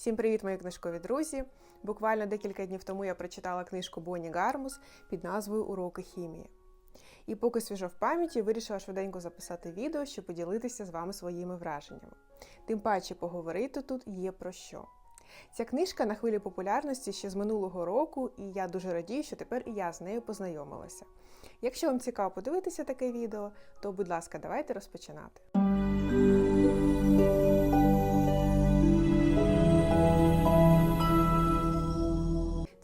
Всім привіт, мої книжкові друзі! Буквально декілька днів тому я прочитала книжку Бонні Гармус під назвою Уроки хімії. І поки свіжо в пам'яті, вирішила швиденько записати відео, щоб поділитися з вами своїми враженнями. Тим паче поговорити тут є про що. Ця книжка на хвилі популярності ще з минулого року, і я дуже радію, що тепер і я з нею познайомилася. Якщо вам цікаво подивитися таке відео, то, будь ласка, давайте розпочинати.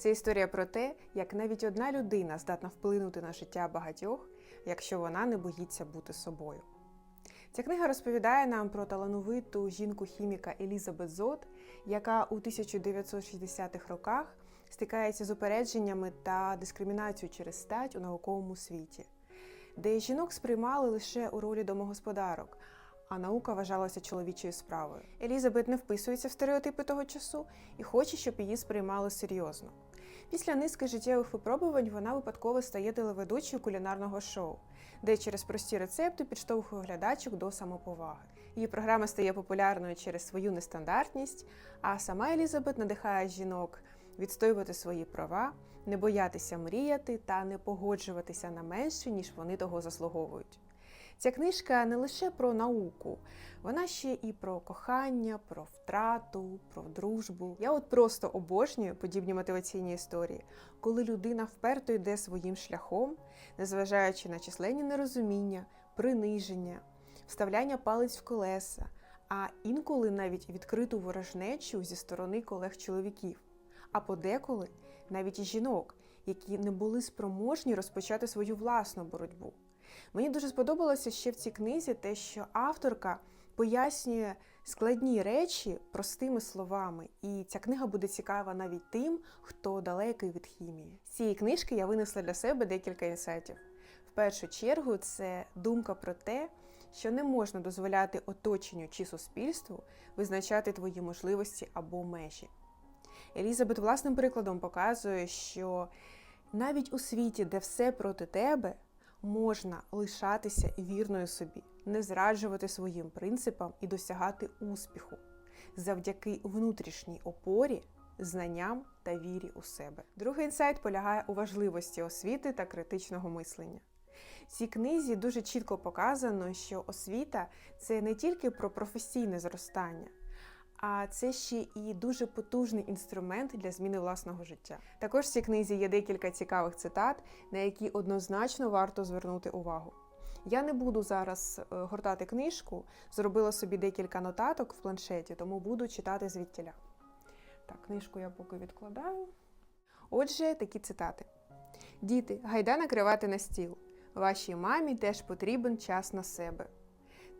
Це історія про те, як навіть одна людина здатна вплинути на життя багатьох, якщо вона не боїться бути собою. Ця книга розповідає нам про талановиту жінку-хіміка Елізабет Зот, яка у 1960-х роках стикається з упередженнями та дискримінацією через стать у науковому світі, де жінок сприймали лише у ролі домогосподарок, а наука вважалася чоловічою справою. Елізабет не вписується в стереотипи того часу і хоче, щоб її сприймали серйозно. Після низки життєвих випробувань вона випадково стає телеведучою кулінарного шоу, де через прості рецепти підштовхує глядачок до самоповаги. Її програма стає популярною через свою нестандартність, а сама Елізабет надихає жінок відстоювати свої права, не боятися мріяти та не погоджуватися на менше, ніж вони того заслуговують. Ця книжка не лише про науку, вона ще і про кохання, про втрату, про дружбу. Я от просто обожнюю подібні мотиваційні історії, коли людина вперто йде своїм шляхом, незважаючи на численні нерозуміння, приниження, вставляння палець в колеса, а інколи навіть відкриту ворожнечу зі сторони колег-чоловіків, а подеколи навіть і жінок, які не були спроможні розпочати свою власну боротьбу. Мені дуже сподобалося ще в цій книзі те, що авторка пояснює складні речі простими словами, і ця книга буде цікава навіть тим, хто далекий від хімії. З цієї книжки я винесла для себе декілька інсайтів. В першу чергу, це думка про те, що не можна дозволяти оточенню чи суспільству визначати твої можливості або межі. Елізабет власним прикладом показує, що навіть у світі, де все проти тебе, можна лишатися вірною собі, не зраджувати своїм принципам і досягати успіху завдяки внутрішній опорі, знанням та вірі у себе. Другий інсайт полягає у важливості освіти та критичного мислення. В цій книзі дуже чітко показано, що освіта це не тільки про професійне зростання. А це ще і дуже потужний інструмент для зміни власного життя. Також в цій книзі є декілька цікавих цитат, на які однозначно варто звернути увагу. Я не буду зараз е, гортати книжку, зробила собі декілька нотаток в планшеті, тому буду читати звідтіля. Так, книжку я поки відкладаю. Отже, такі цитати: Діти, гайда накривати на стіл. Вашій мамі теж потрібен час на себе.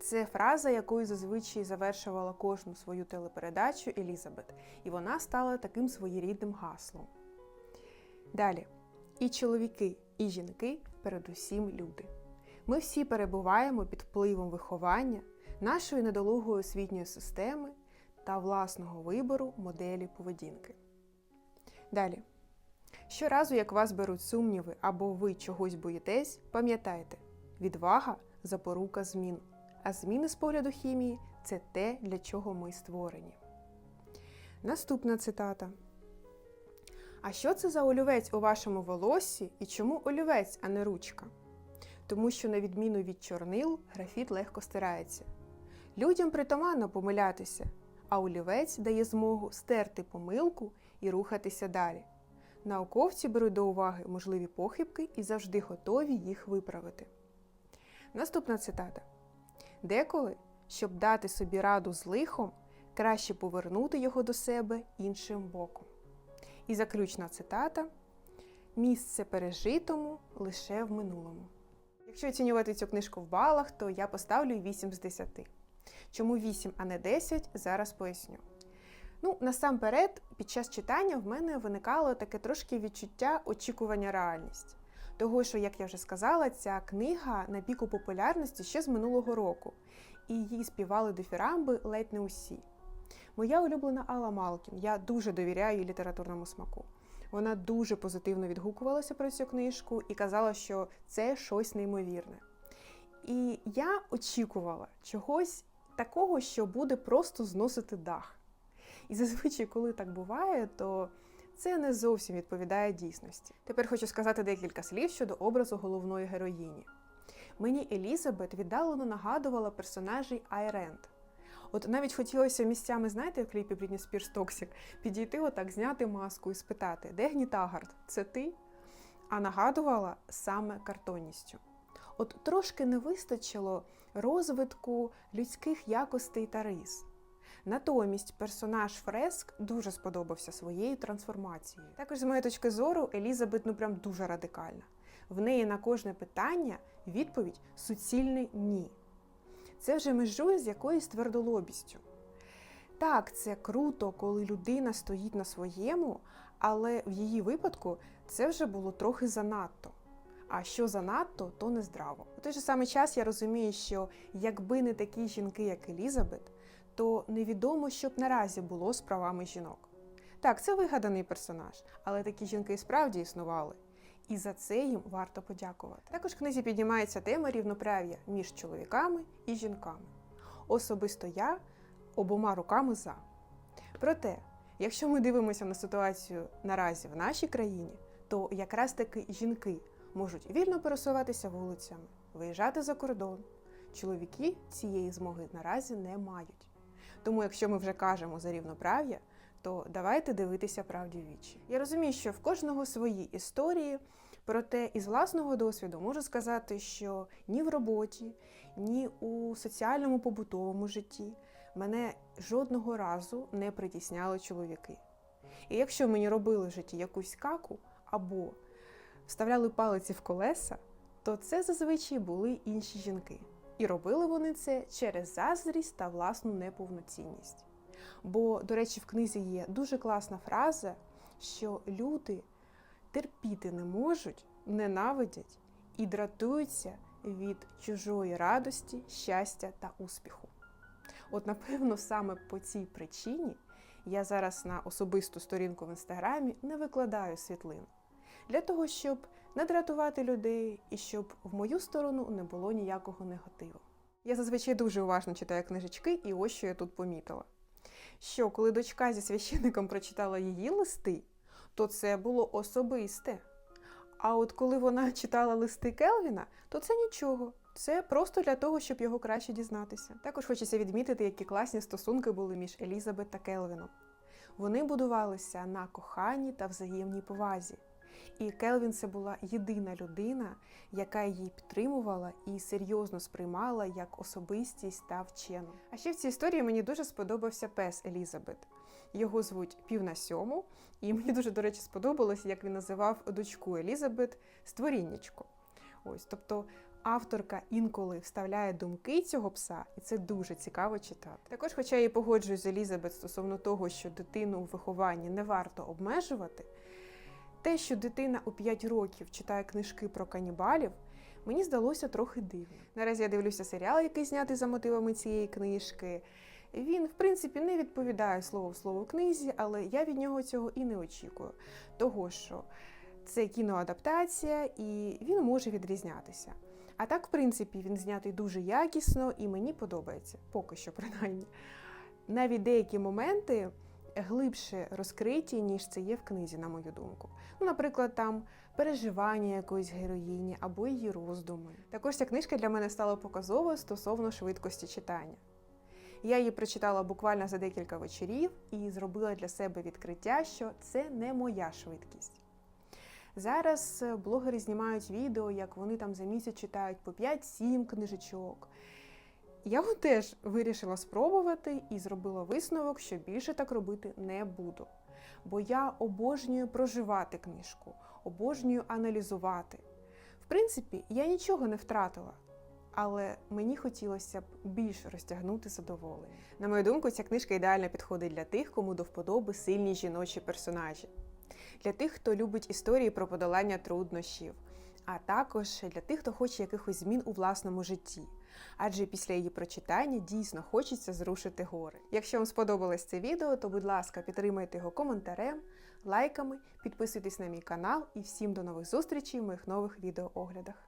Це фраза, якою зазвичай завершувала кожну свою телепередачу Елізабет, і вона стала таким своєрідним гаслом. Далі. І чоловіки, і жінки, передусім люди. Ми всі перебуваємо під впливом виховання, нашої недолугої освітньої системи та власного вибору моделі поведінки. Далі. Щоразу, як вас беруть сумніви або ви чогось боїтесь, пам'ятайте, відвага запорука змін. А зміни з погляду хімії це те, для чого ми створені. Наступна цитата. А що це за олівець у вашому волоссі і чому олівець, а не ручка? Тому що, на відміну від чорнил, графіт легко стирається. Людям притаманно помилятися, а олівець дає змогу стерти помилку і рухатися далі. Науковці беруть до уваги можливі похибки і завжди готові їх виправити. Наступна цитата. Деколи, щоб дати собі раду з лихом, краще повернути його до себе іншим боком. І заключна цитата: місце пережитому лише в минулому. Якщо оцінювати цю книжку в балах, то я поставлю 8 з 10. Чому 8, а не 10, зараз поясню. Ну, насамперед, під час читання в мене виникало таке трошки відчуття очікування реальність. Того, що, як я вже сказала, ця книга на піку популярності ще з минулого року, і її співали дифірамби ледь не усі. Моя улюблена Алла Малкін, я дуже довіряю її літературному смаку. Вона дуже позитивно відгукувалася про цю книжку і казала, що це щось неймовірне. І я очікувала чогось такого, що буде просто зносити дах. І зазвичай, коли так буває, то це не зовсім відповідає дійсності. Тепер хочу сказати декілька слів щодо образу головної героїні. Мені Елізабет віддалено нагадувала персонажей Айренд. От навіть хотілося місцями, знаєте, в кліпі Брітні Спірс Токсік, підійти отак, зняти маску і спитати, де Гнітагард? Це ти? А нагадувала саме картонністю. От трошки не вистачило розвитку людських якостей та рис. Натомість персонаж Фреск дуже сподобався своєю трансформацією. Також, з моєї точки зору, Елізабет ну прям дуже радикальна. В неї на кожне питання відповідь суцільне ні. Це вже межує з якоюсь твердолобістю. Так, це круто, коли людина стоїть на своєму, але в її випадку це вже було трохи занадто. А що занадто, то не здраво. У той же самий час я розумію, що якби не такі жінки, як Елізабет, то невідомо, що б наразі було з правами жінок. Так, це вигаданий персонаж, але такі жінки і справді існували. І за це їм варто подякувати. Також в книзі піднімається тема рівноправ'я між чоловіками і жінками. Особисто я обома руками за. Проте, якщо ми дивимося на ситуацію наразі в нашій країні, то якраз таки жінки можуть вільно пересуватися вулицями, виїжджати за кордон. Чоловіки цієї змоги наразі не мають. Тому, якщо ми вже кажемо за рівноправ'я, то давайте дивитися правді в вічі. Я розумію, що в кожного свої історії, проте із власного досвіду можу сказати, що ні в роботі, ні у соціальному побутовому житті мене жодного разу не притісняли чоловіки. І якщо мені робили в житті якусь каку або вставляли палиці в колеса, то це зазвичай були інші жінки. І робили вони це через заздрість та власну неповноцінність. Бо, до речі, в книзі є дуже класна фраза, що люди терпіти не можуть, ненавидять і дратуються від чужої радості, щастя та успіху. От, напевно, саме по цій причині я зараз на особисту сторінку в інстаграмі не викладаю світлин. Для того, щоб не дратувати людей і щоб в мою сторону не було ніякого негативу. Я зазвичай дуже уважно читаю книжечки, і ось що я тут помітила. Що коли дочка зі священником прочитала її листи, то це було особисте. А от коли вона читала листи Келвіна, то це нічого. Це просто для того, щоб його краще дізнатися. Також хочеться відмітити, які класні стосунки були між Елізабет та Келвіном. Вони будувалися на коханні та взаємній повазі. І Келвін це була єдина людина, яка її підтримувала і серйозно сприймала як особистість та вчену. А ще в цій історії мені дуже сподобався пес Елізабет. Його звуть Пів на сьому, і мені дуже, до речі, сподобалось, як він називав дочку Елізабет створіннячко. Ось, тобто авторка інколи вставляє думки цього пса, і це дуже цікаво читати. Також, хоча я і погоджуюсь з Елізабет стосовно того, що дитину у вихованні не варто обмежувати. Те, що дитина у 5 років читає книжки про канібалів, мені здалося трохи дивним. Наразі я дивлюся серіал, який знятий за мотивами цієї книжки. Він, в принципі, не відповідає слово в слово книзі, але я від нього цього і не очікую. Того, що це кіноадаптація, і він може відрізнятися. А так, в принципі, він знятий дуже якісно і мені подобається, поки що, принаймні. Навіть деякі моменти глибше розкриті, ніж це є в книзі, на мою думку. Ну, наприклад, там переживання якоїсь героїні або її роздуми. Також ця книжка для мене стала показовою стосовно швидкості читання. Я її прочитала буквально за декілька вечорів і зробила для себе відкриття, що це не моя швидкість. Зараз блогери знімають відео, як вони там за місяць читають по 5-7 книжечок. Я теж вирішила спробувати і зробила висновок, що більше так робити не буду. Бо я обожнюю проживати книжку, обожнюю аналізувати. В принципі, я нічого не втратила, але мені хотілося б більше розтягнути задоволення. На мою думку, ця книжка ідеально підходить для тих, кому до вподоби сильні жіночі персонажі, для тих, хто любить історії про подолання труднощів, а також для тих, хто хоче якихось змін у власному житті адже після її прочитання дійсно хочеться зрушити гори. Якщо вам сподобалось це відео, то будь ласка, підтримайте його коментарем, лайками, підписуйтесь на мій канал і всім до нових зустрічей в моїх нових відеооглядах.